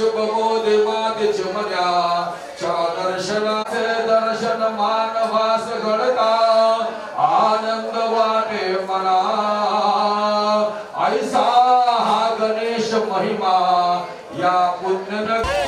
शुभमोदे मातेचे मन्या च्या दर्शनाचे दर्शन मानवास घडता. आनंद वाटे मना. ऐसा हा गणेश महिमा या पुण्य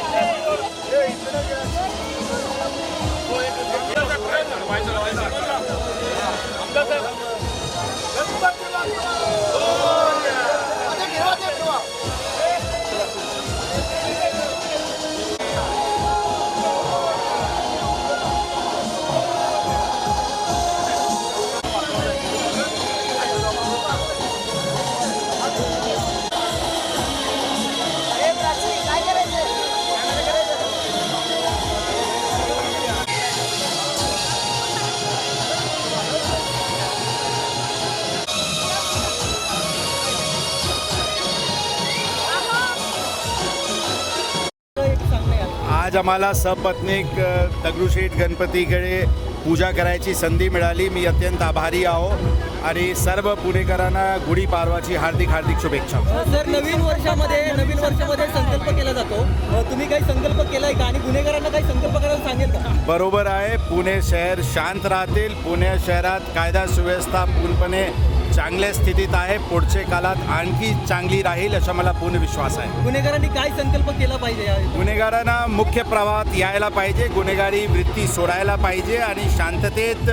आज आम्हाला सपत्नीक दगडूशेठ गणपतीकडे पूजा करायची संधी मिळाली. मी अत्यंत आभारी आहो आणि सर्व पुणेकरांना गुढीपाडवाची हार्दिक हार्दिक शुभेच्छा. सर नवीन वर्षामध्ये नवीन वर्षामध्ये संकल्प केला जातो. तुम्ही काही संकल्प केलाय का? आणि गुन्हेगारांना काही संकल्प करायला सांगेल का? बरोबर आहे. पुणे शहर शांत राहतील. पुणे शहरात कायदा सुव्यवस्था पूर्णपणे चांगल्या स्थितीत आहे पुढच्या काळात आणखी चांगली राहील असा मला पूर्ण विश्वास आहे. गुन्हेगारांनी काय संकल्प केला पाहिजे गुन्हेगारांना मुख्य प्रवाहात यायला पाहिजे गुन्हेगारी वृत्ती सोडायला पाहिजे आणि शांततेत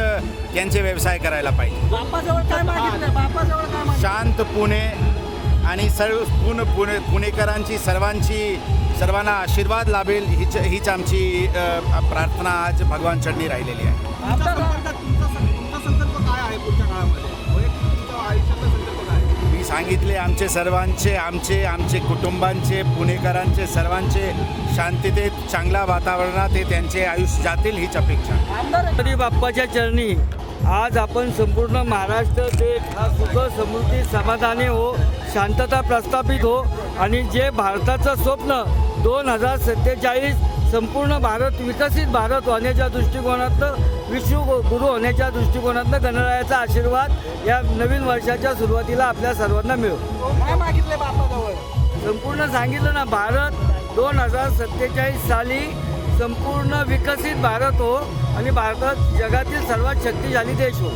त्यांचे व्यवसाय करायला पाहिजे. बापाजवळ काय मागितलं? बापाजवळ काय मागितलं? शांत पुणे आणि सर्व पूर्ण पुणे पुणेकरांची सर्वांची सर्वांना आशीर्वाद लाभेल हीच हीच आमची प्रार्थना आज भगवान चरणी राहिलेली आहे. मी सांगितले आमचे सर्वांचे आमचे आमचे कुटुंबांचे पुणेकरांचे सर्वांचे शांततेत चांगल्या वातावरणात हे त्यांचे आयुष्य जातील हीच अपेक्षा. तरी बाप्पाच्या चरणी आज आपण संपूर्ण महाराष्ट्र देश हा सुख समृद्धी समाधानी हो शांतता प्रस्थापित हो आणि जे भारताचं स्वप्न दोन हजार सत्तेचाळीस संपूर्ण भारत विकसित भारत होण्याच्या दृष्टिकोनातनं विश्व गुरु होण्याच्या दृष्टिकोनातनं गणरायाचा आशीर्वाद या नवीन वर्षाच्या सुरुवातीला आपल्या सर्वांना मिळो काय मागितलंय बापाजवळ? संपूर्ण सांगितलं ना भारत दोन हजार सत्तेचाळीस साली संपूर्ण विकसित भारत हो आणि भारतात जगातील सर्वात शक्तिशाली देश हो.